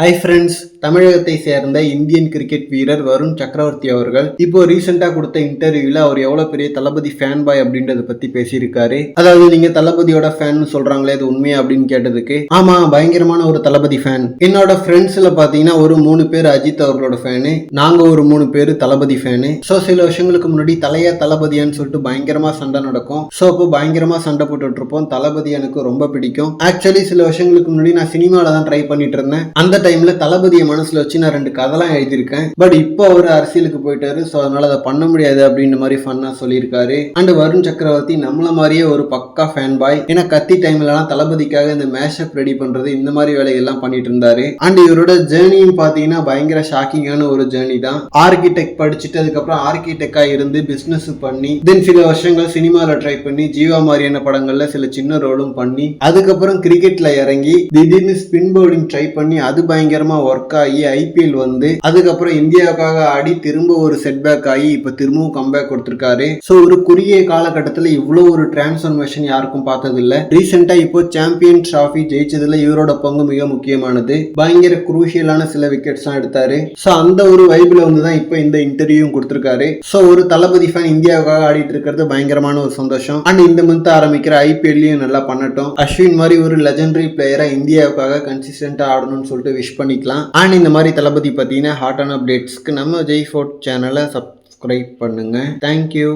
Hi friends தமிழகத்தை சேர்ந்த Indian cricket வீரர் வருண் சக்கரவர்த்தி அவர்கள் இப்போ ரீசெண்டா கொடுத்த இன்டர்வியூவில் அவர் எவ்வளவு பெரிய தளபதி ஃபேன் பாய் அப்படின்றத பத்தி பேசியிருக்காரு. அதாவது நீங்க தளபதியோட ஃபேன் சொல்றாங்களே அது உண்மையா அப்படின்னு கேட்டதுக்கு ஆமா பயங்கரமான ஒரு தளபதி ஃபேன் என்னோட ஃப்ரெண்ட்ஸ்ல பாத்தீங்கன்னா ஒரு மூணு பேர் அஜித் அவர்களோட ஃபேனு நாங்க ஒரு மூணு பேர் தளபதி ஃபேனு ஸோ சில வருஷங்களுக்கு முன்னாடி தலையா தளபதியான்னு சொல்லிட்டு பயங்கரமா சண்டை நடக்கும். ஸோ அப்போ பயங்கரமா சண்டை போட்டுட்டு இருப்போம். தளபதி எனக்கு ரொம்ப பிடிக்கும். ஆக்சுவலி சில வருஷங்களுக்கு முன்னாடி நான் சினிமாவில் தான் ட்ரை பண்ணிட்டு இருந்தேன். அந்த டைம்ல தளபதியை மனசுல வச்சு நான் ரெண்டு கதைலாம் எழுதியிருக்கேன். பட் இப்போ அவர் அரசியலுக்கு போயிட்டாரு ஸோ அதனால அதை பண்ண முடியாது அப்படின்ற மாதிரி ஃபன்னா சொல்லியிருக்காரு. அண்ட் வருண் சக்கரவர்த்தி நம்மள மாதிரியே ஒரு பக்கா ஃபேன் பாய் ஏன்னா கத்தி டைம்லலாம் தளபதிக்காக இந்த மேஷப் ரெடி பண்றது இந்த மாதிரி வேலைகள்லாம் பண்ணிட்டு இருந்தாரு. அண்ட் இவரோட ஜேர்னியும் பார்த்தீங்கன்னா பயங்கர ஷாக்கிங்கான ஒரு ஜேர்னி தான். ஆர்கிடெக்ட் படிச்சுட்டு அதுக்கப்புறம் ஆர்கிடெக்டா இருந்து பிசினஸ் பண்ணி தென் சில வருஷங்கள் சினிமாவில் ட்ரை பண்ணி ஜீவா மாதிரியான படங்கள்ல சில சின்ன ரோலும் பண்ணி அதுக்கப்புறம் கிரிக்கெட்ல இறங்கி திடீர்னு ஸ்பின் பவுலிங் ட்ரை பண்ணி அது பயங்கரமா ஒர்க் ஆகி ஐபிஎல் வந்து அதுக்கப்புறம் இந்தியாவுக்காக ஆடி திரும்ப ஒரு செட்பேக் ஆகி இப்ப திரும்பவும் கம்பேக் கொடுத்திருக்காரு. ஸோ ஒரு குறுகிய காலகட்டத்தில் இவ்வளோ ஒரு டிரான்ஸ்ஃபர்மேஷன் யாருக்கும் பார்த்தது இல்ல ரீசெண்டா இப்போ சாம்பியன் டிராஃபி ஜெயிச்சதுல இவரோட பங்கு மிக முக்கியமானது. பயங்கர குரூஷியலான சில விக்கெட்ஸ் தான் எடுத்தாரு. ஸோ அந்த ஒரு வைபில் வந்து தான் இப்போ இந்த இன்டர்வியூவும் கொடுத்திருக்காரு. ஸோ ஒரு தளபதி ஃபேன் இந்தியாவுக்காக ஆடிட்டு இருக்கிறது பயங்கரமான ஒரு சந்தோஷம். அண்ட் இந்த மந்த் ஆரம்பிக்கிற ஐபிஎல்லையும் நல்லா பண்ணட்டும். அஸ்வின் மாதிரி ஒரு லெஜண்டரி பிளேயரா இந்தியாவுக்காக கன்சிஸ்டன்டா ஆடணும்னு சொல்லிட்டு விஷ் பண்ணிக்கலாம். அண்ட் இந்த மாதிரி தளபதி பார்த்தீங்கன்னா ஹாட்டான அப்டேட்ஸ்க்கு நம்ம ஜெய் ஃபோர்ட் சேனலை சப்ஸ்கிரைப் பண்ணுங்க. Thank you